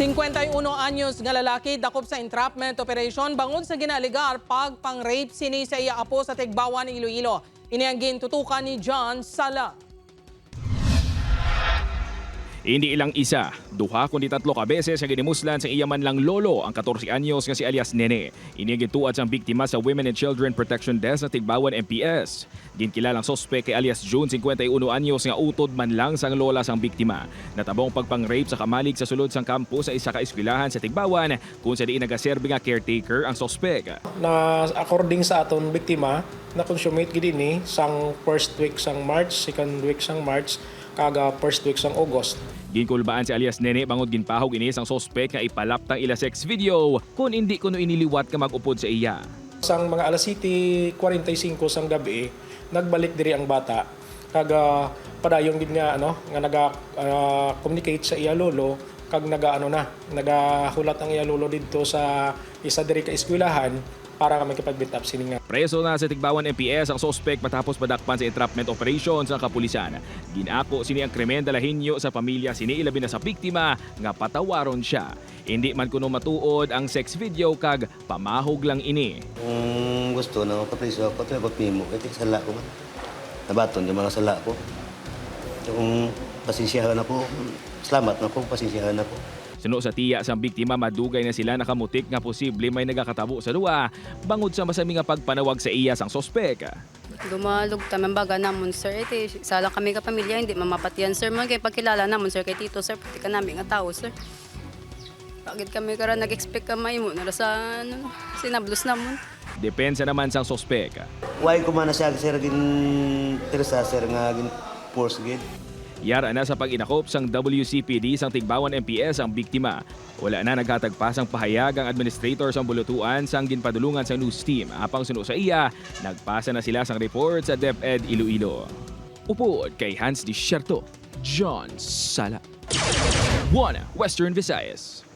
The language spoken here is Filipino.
51 anyos nga lalaki dakop sa entrapment operation bangod sa ginaligar pag pang-rape sini sa iya apo sa Tigbawan, Iloilo. Ini ang gintutukan ni John Sala. Hindi ilang isa, duha kundi tatlo ka beses ang ginimuslan sa iyaman lang lolo ang 14 anyos nga si alias Nene. Ini ang gituad sang biktima sa Women and Children Protection Desk sa Tigbawan MPS. Ginkilalang sospek kay alias June 51 anyos nga utod man lang sang lola sang biktima. Natabong pagpang-rape sa kamalig sa sulod sang kampo sa isa ka eskwelahan sa Tigbawan kung sa diin nagaserbe nga caretaker ang sospek. na according sa aton biktima na consummate gid ni sang first week sang March, second week sang March, kaga first week sang August. Ginkulbaan si alias Nene bangod ginpahog ini sang sospek nga ipalaptang ila sex video kung hindi kuno iniliwat ka magupod sa iya. Sang mga alas 7:45 sang gabi, nagbalik diri ang bata. Kaga padayon gid nga ano, nga naga ah, communicate sa iya lolo kag naga ano na, nagahulat ang iya lolo didto sa isa diri ka eskwelahan para kami kipag-meet up sini nga Preso na sa Tigbawan MPS ang sospek matapos madakpan sa entrapment operations ng kapulisan. Ginako sini ang krimen dalahinyo sa pamilya sini ilabi na sa biktima nga patawaron siya. Hindi man kuno matuod ang sex video kag pamahog lang ini. Kung gusto na mapapriso ako, ito mapimo. Ito sala ko man. Nabaton yung mga sala ko. Kung pasensyahan na po, salamat na po, pasensyahan na po. Suno sa tiya sa biktima madugay na sila nakamutik nga posible may nagakatabo sa duwa bangod sa masami nga pagpanawag sa iya sang sospek. Dumalog taman baga namon sir. Iti, sala kami ka pamilya, hindi mamapatiyan sir. Mga kay pagkilala namon sir kay tito sir, pati ka namin nga tao sir. Bakit kami kara nag-expect ka may mo nara sa ano, sinablos namon. Depensa naman sang sospek. Why ko man na siya, sir, gin tersa, sir, nga gin force gid. Yara na sa pag-inakop sang WCPD sang Tigbawan MPS ang biktima. Wala na naghatagpas ang pahayag ang administrator sang bulutuan sang ginpadulungan sa news team. Apang suno sa iya, nagpasa na sila sang report sa DepEd Iloilo. Upod kay Hans Disierto, John Sala. 1. Western Visayas.